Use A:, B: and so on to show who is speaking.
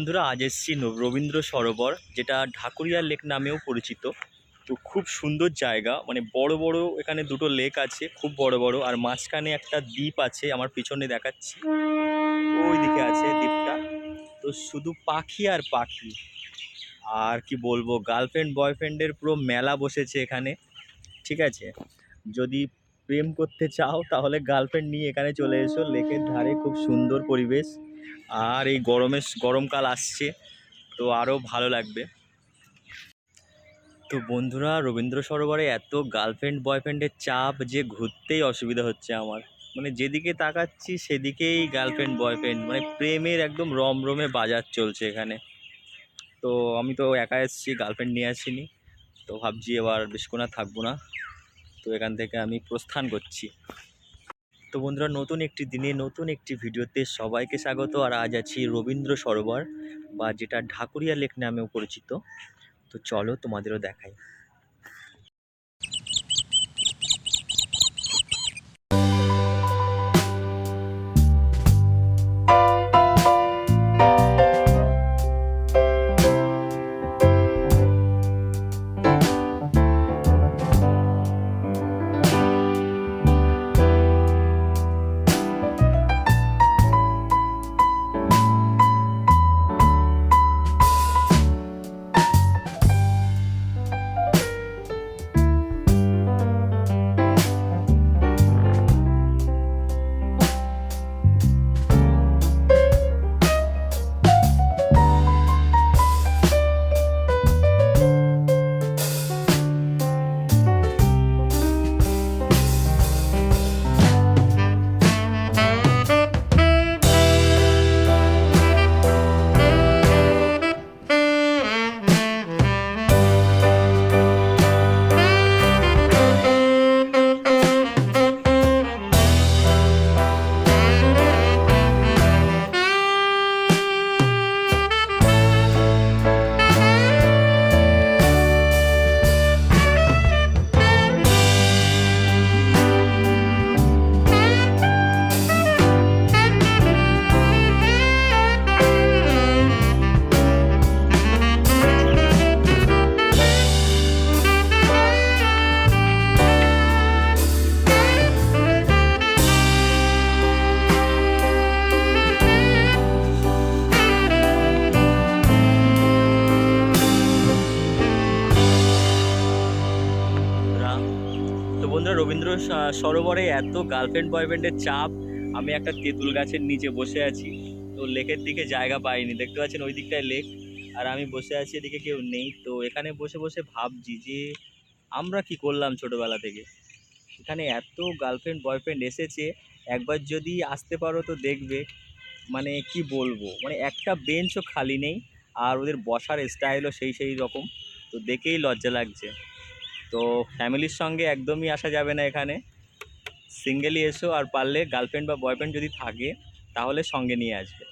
A: বন্ধুরা, আজ এসেছি রবীন্দ্র সরোবর, যেটা ঢাকুরিয়া লেক নামেও পরিচিত। তো খুব সুন্দর জায়গা মানে বড় বড় এখানে দুটো লেক আছে, খুব বড় বড়, আর মাঝখানে একটা দ্বীপ আছে, আমার পিছনে দেখাচ্ছি। ওই দিকে আছে দ্বীপটা। তো শুধু পাখি আর পাখি। আর কি বলব গার্লফ্রেন্ড বয়ফ্রেন্ডের পুরো মেলা বসেছে এখানে। ঠিক আছে? যদি প্রেম করতে চাও, তাহলে গার্লফ্রেন্ড নিয়ে এখানে চলে এসো। লেকের ধারে খুব সুন্দর পরিবেশ। আর এই গরমে, গরমকাল আসছে, তো আরও ভালো লাগবে। তো বন্ধুরা, রবীন্দ্র সরোবরে এত গার্লফ্রেন্ড বয়ফ্রেন্ডের চাপ যে ঘুরতেই অসুবিধা হচ্ছে আমার। মানে যেদিকে তাকাচ্ছি, সেদিকেই গার্লফ্রেন্ড বয়ফ্রেন্ড মানে প্রেমের একদম রমরমে বাজার চলছে এখানে। তো আমি তো একা এসেছি গার্লফ্রেন্ড নিয়ে আসিনি। তো ভাবছি এবার বেশিক্ষণ আর থাকব না। তো এখান থেকে আমি প্রস্থান করছি। তো বন্ধুরা, নতুন একটি দিনে, নতুন একটি ভিডিওতে সবাইকে স্বাগত। আর আজ আছি রবীন্দ্র সরোবর, বা যেটা ঢাকুরিয়া লেক নামেও পরিচিত। তো চলো তোমাদেরও দেখাই। রবীন্দ্র সরোবরে এত গার্লফ্রেন্ড বয়ফ্রেন্ডের চাপ, আমি একটা তেঁতুল গাছের নিচে বসে আছি। তো লেকের দিকে জায়গা পাইনি, দেখতে পাচ্ছেন ওই দিকটায় লেক। আর আমি বসে আছি, এদিকে কেউ নেই। তো এখানে বসে বসে ভাবছি যে, আমরা কি করলাম ছোটোবেলা থেকে? এখানে এত গার্লফ্রেন্ড বয়ফ্রেন্ড এসেছে, একবার যদি আসতে পারো তো দেখবে। মানে কি বলব? মানে একটা বেঞ্চও খালি নেই, আর ওদের বসার স্টাইলও সেই সেই রকম। তো দেখেই লজ্জা লাগছে। তো ফ্যামিলির সঙ্গে একদমই আসা যাবে না এখানে সিঙ্গেলই এসো আর পারলে গার্লফ্রেন্ড বা বয়ফ্রেন্ড যদি থাকে তাহলে সঙ্গে নিয়ে আসবে